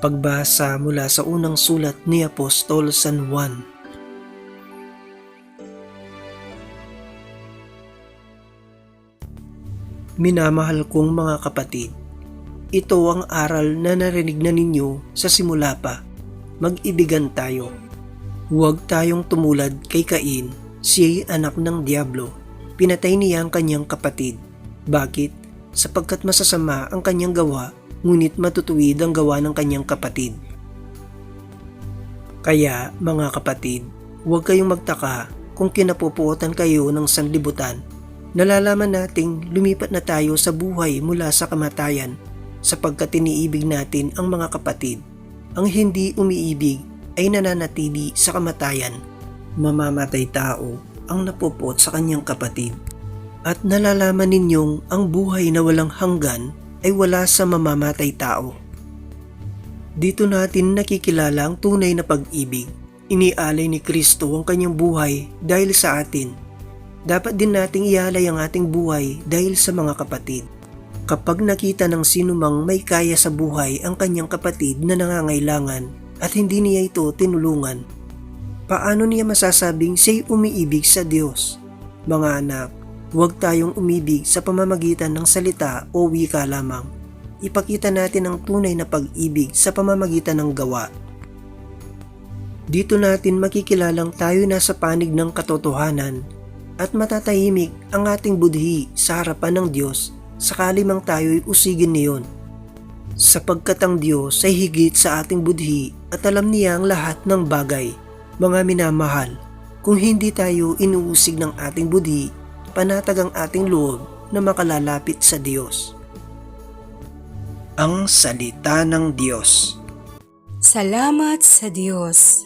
Pagbasa mula sa unang sulat ni Apostol San Juan. Minamahal kong mga kapatid, ito ang aral na narinig na ninyo sa simula pa. Mag-ibigan tayo. Huwag tayong tumulad kay Cain, siya'y anak ng Diablo. Pinatay niya ang kanyang kapatid. Bakit? Sapagkat masasama ang kanyang gawa, ngunit matutuwid ang gawa ng kanyang kapatid. Kaya, mga kapatid, huwag kayong magtaka kung kinapupuotan kayo ng sanlibutan. Nalalaman nating lumipat na tayo sa buhay mula sa kamatayan sapagkat iniibig natin ang mga kapatid. Ang hindi umiibig ay nananatili sa kamatayan. Mamamatay tao ang napupot sa kanyang kapatid. At nalalaman ninyong ang buhay na walang hanggan ay wala sa mamamatay tao. Dito natin nakikilala ang tunay na pag-ibig. Inialay ni Kristo ang kanyang buhay dahil sa atin. Dapat din nating ialay ang ating buhay dahil sa mga kapatid. Kapag nakita ng sino mang may kaya sa buhay ang kanyang kapatid na nangangailangan at hindi niya ito tinulungan, paano niya masasabing siya'y umiibig sa Diyos? Mga anak, huwag tayong umibig sa pamamagitan ng salita o wika lamang. Ipakita natin ang tunay na pag-ibig sa pamamagitan ng gawa. Dito natin makikilalang tayo na sa panig ng katotohanan at matatahimik ang ating budhi sa harapan ng Diyos sakali mang tayo'y usigin niyon. Sapagkat ang Diyos ay higit sa ating budhi at alam niya ang lahat ng bagay. Mga minamahal, kung hindi tayo inuusig ng ating budhi, panatag ang ating loob na makalalapit sa Diyos. Ang Salita ng Diyos Salamat sa Diyos.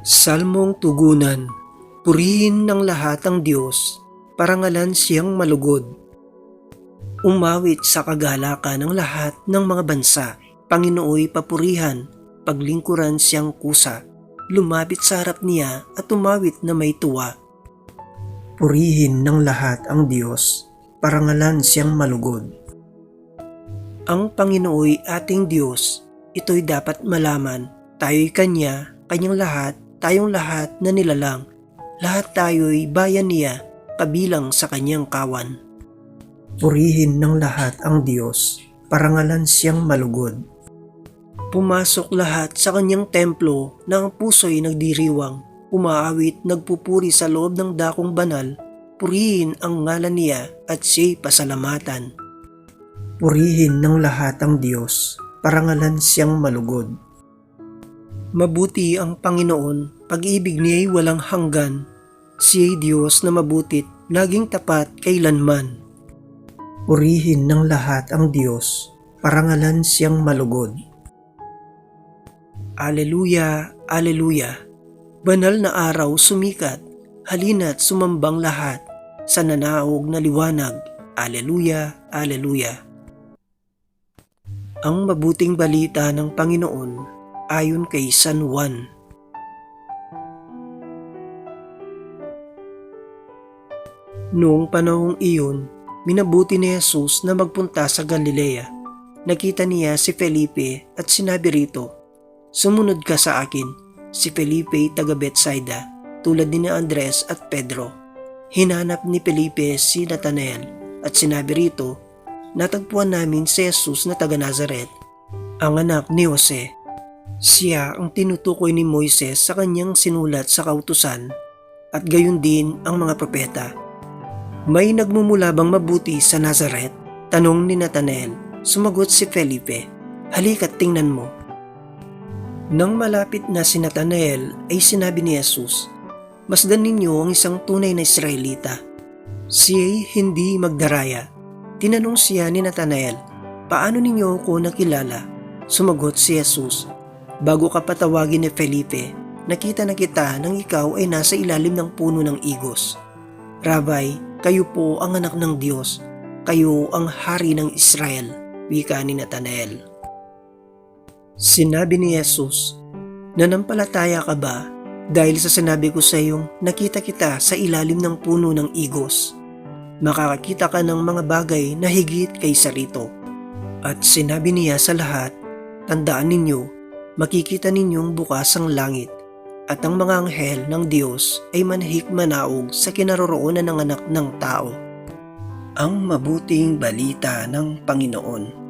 Salmong Tugunan Purihin ng lahat ang Diyos, parangalan siyang malugod. Umawit sa kagalakan ng lahat ng mga bansa, Panginooy papurihan, paglingkuran siyang kusa, lumapit sa harap niya at umawit na may tuwa. Purihin ng lahat ang Diyos, parangalan siyang malugod. Ang Panginooy ating Diyos, ito'y dapat malaman, tayo'y Kanya, Kanyang lahat, tayong lahat na nilalang, lahat tayo'y bayan niya, kabilang sa Kanyang kawan. Purihin ng lahat ang Diyos, parangalan siyang malugod. Pumasok lahat sa kanyang templo na ang puso'y nagdiriwang, umaawit nagpupuri sa loob ng dakong banal, purihin ang ngalan niya at siya'y pasalamatan. Purihin ng lahat ang Diyos, parangalan siyang malugod. Mabuti ang Panginoon, pag-ibig niya'y walang hanggan. Siya'y Diyos na mabutit, laging tapat kailanman. Purihin ng lahat ang Diyos, parangalan siyang malugod. Aleluya, Aleluya. Banal na araw sumikat, halina't sumambang lahat sa nanaog na liwanag. Aleluya, Aleluya. Ang mabuting balita ng Panginoon ayon kay San Juan. Noong panahong iyon, minabuti ni Jesus na magpunta sa Galilea. Nakita niya si Felipe at sinabi rito, Sumunod ka sa akin. Si Felipe taga Bethsaida, tulad ni Andres at Pedro. Hinanap ni Felipe si Nathanael at sinabi rito, Natagpuan namin si Jesus na taga Nazaret, ang anak ni Jose. Siya ang tinutukoy ni Moises sa kanyang sinulat sa kautusan at gayon din ang mga propeta. May nagmumulabang mabuti sa Nazaret? Tanong ni Nathanael. Sumagot si Felipe, Halika't tingnan mo. Nang malapit na si Nathanael ay sinabi ni Jesus, Masdan ninyo ang isang tunay na Israelita. Siya'y hindi magdaraya. Tinanong siya ni Nathanael, Paano ninyo ako nakilala? Sumagot si Jesus, Bago ka patawagin ni Felipe, nakita na kita nang ikaw ay nasa ilalim ng puno ng igos. Rabay, kayo po ang anak ng Diyos. Kayo ang hari ng Israel, wika ni Nathanael. Sinabi ni Jesus, Nanampalataya ka ba dahil sa sinabi ko sa iyong nakita kita sa ilalim ng puno ng igos? Makakakita ka ng mga bagay na higit kaysa rito. At sinabi niya sa lahat, Tandaan ninyo, makikita ninyong bukas ang langit at ang mga anghel ng Diyos ay manhik manaog sa kinaroroonan ng anak ng tao. Ang mabuting balita ng Panginoon.